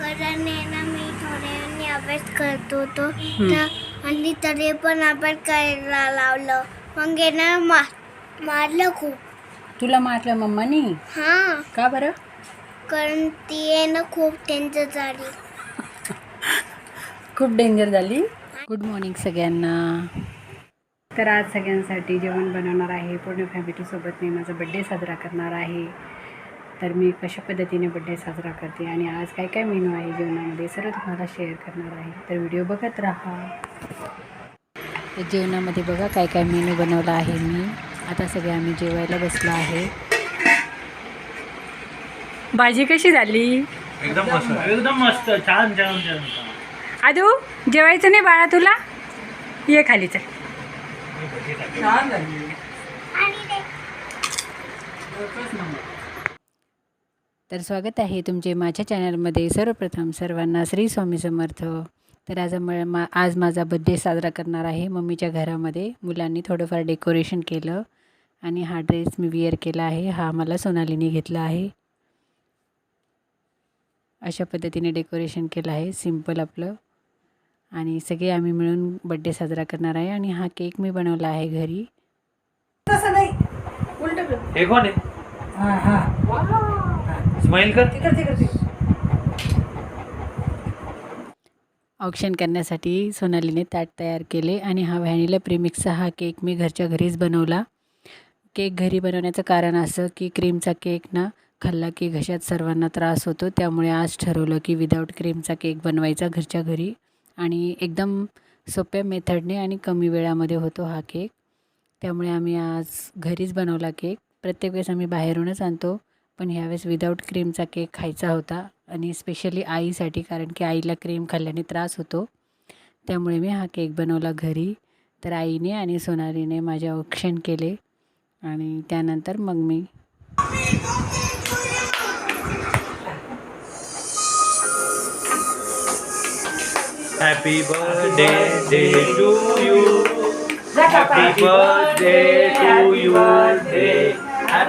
कारण आहे ना मी थोड्या वेळाने अभ्यास करत होतो. तर आणि तरी पण अभ्यास करायला लावलं. मग आहे ना मा मारलं खूप. तुला मारलं मम्मानी? हां. का बरं? कारण ती आहे ना खूप टेन्शन झाली. खूप डेंजर झाली? गुड मॉर्निंग सगळ्यांना. तर आज सगळ्यांसाठी जेवण बनवणार आहे. पूर्ण फॅमिलीसोबत मी माझा बड्डे साजरा करणार आहे. तर मी कशा पद्धतीने बड्डे साजरा करते आणि आज काय काय मेनू आहे जेवणामध्ये सर्व तुम्हाला शेअर करणार आहे. तर व्हिडिओ बघत राहा. तर जेवणामध्ये बघा काय काय मेनू बनवला आहे मी. आता सगळे आम्ही जेवायला बसलो आहे. भाजी कशी झाली? एकदम मस्त. एकदम मस्त. छान छान छान. आदू जेवायचं नाही बाळा तुला? ये खालीच तर स्वागत आहे तुमचे माझ्या चॅनलमध्ये सर्वप्रथम सर्वांना श्री स्वामी समर्थ. तर आज म- मा आज माझा बड्डे साजरा करणार आहे मम्मीच्या घरामध्ये. मुलांनी थोडंफार डेकोरेशन केलं आणि हा ड्रेस मी विअर केला आहे. हा मला सोनालीने घेतला आहे. अशा पद्धतीने डेकोरेशन केलं आहे. सिंपल आपलं. आणि सगळे आम्ही मिळून बड्डे साजरा करणार आहे आणि हा केक मी बनवला आहे घरी. हे कोण आहे? स्माइल कर। ऑप्शन करण्यासाठी सोनालीने ताट तयार केले आणि हा व्हॅनिला प्रीमिक्सचा हा केक मी घरच्या घरीच बनवला. केक घरी बनवण्याचं कारण असं की क्रीमचा केक ना खाल्ला की घशात सर्वांना त्रास होतो. त्यामुळे आज ठरवलं की विदाऊट क्रीमचा केक बनवायचा घरच्या घरी. आणि एकदम सोप्या मेथडने आणि कमी वेळामध्ये होतो हा केक त्यामुळे आम्ही आज घरीच बनवला केक प्रत्येक वेळेस आम्ही बाहेरूनच आणतो. पण ह्यावेळेस विदाऊट क्रीमचा केक खायचा होता. आणि स्पेशली आईसाठी कारण की आईला क्रीम खाल्ल्याने त्रास होतो. त्यामुळे मी हा केक बनवला घरी. तर आईने आणि सोनालीने माझे औक्षण केले. आणि त्यानंतर मग मी happy birthday to you happy birthday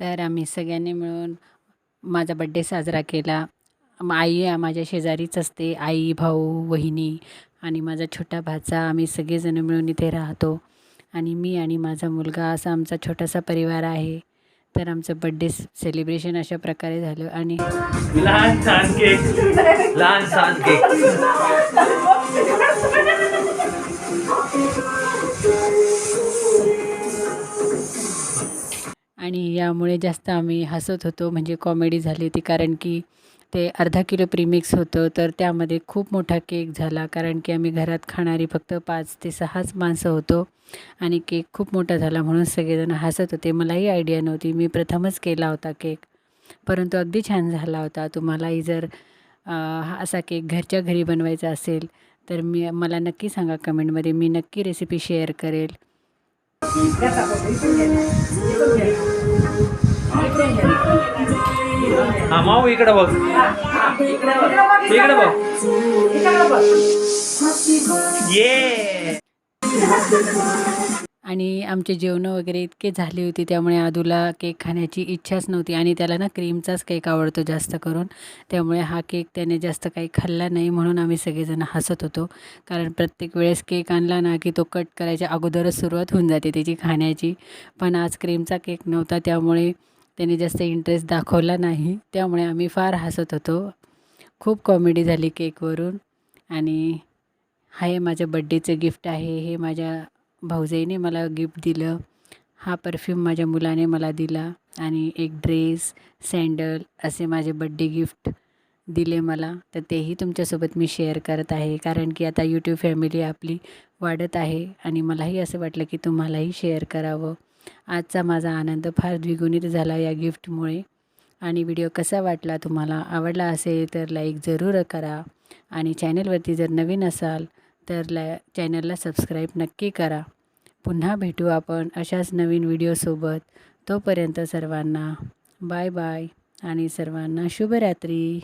तर आम्ही सगळ्यांनी मिळून माझा बड्डे साजरा केला. आई माझ्या शेजारीच असते. आई भाऊ वहिनी आणि माझा छोटा भाचा. आम्ही सगळेजण मिळून इथे राहतो. आणि मी आणि माझा मुलगा असा आमचा छोटासा परिवार आहे. तर आमचं बड्डे सेलिब्रेशन अशा प्रकारे झालं आणि लहान लहान केक आणि यामुळे जास्त आम्ही हसत होतो. म्हणजे कॉमेडी झाली होती. कारण की ते अर्धा किलो प्रीमिक्स होतं. तर त्यामध्ये खूप मोठा केक झाला. कारण की आम्ही घरात खाणारी फक्त पाच ते सहाच माणसं होतो. आणि केक खूप मोठा झाला म्हणून सगळेजण हसत होते. मलाही आयडिया नव्हती. मी प्रथमच केला होता केक परंतु अगदी छान झाला होता. तुम्हालाही जर हा असा केक घरच्या घरी बनवायचा असेल तर मी मला नक्की सांगा कमेंटमध्ये मी नक्की रेसिपी शेअर करेल. हा माऊ इकडे बघ इकडे बघ ये आणि आमचे जेवणं वगैरे इतके झाले होते त्यामुळे आदूला केक खाण्याची इच्छाच नव्हती आणि त्याला ना क्रीमचाच केक आवडतो जास्त करून. त्यामुळे हा केक त्याने जास्त काही खाल्ला नाही म्हणून आम्ही सगळेजण हसत होतो. कारण प्रत्येक वेळेस केक आणला ना की तो कट करायच्या अगोदरच सुरुवात होऊन जाते त्याची खाण्याची. पण आज क्रीमचा केक नव्हता त्यामुळे त्याने जास्त इंटरेस्ट दाखवला नाही. त्यामुळे आम्ही फार हसत होतो. खूप कॉमेडी झाली केकवरून. आणि हा हे माझ्या बड्डेचं गिफ्ट आहे हे माझ्या भाऊजाईने मला गिफ्ट दिलं. हा परफ्यूम माझ्या मुलाने मला दिला आणि एक ड्रेस सँडल असे माझे बड्डे गिफ्ट दिले मला. तर तेही तुमच्यासोबत मी शेअर करत आहे. कारण की आता यूट्यूब फॅमिली आपली वाढत आहे आणि मलाही असं वाटलं की तुम्हालाही शेअर करावं. आजचा माझा आनंद फार द्विगुणित झाला या गिफ्टमुळे. आणि व्हिडिओ कसा वाटला तुम्हाला आवडला असेल तर लाईक जरूर करा. आणि चॅनलवरती जर नवीन असाल तर ला चॅनलला सबस्क्राईब नक्की करा. पुन्हा भेटू आपण अशाच नवीन व्हिडिओसोबत तोपर्यंत सर्वांना बाय बाय आणि सर्वांना शुभरात्री.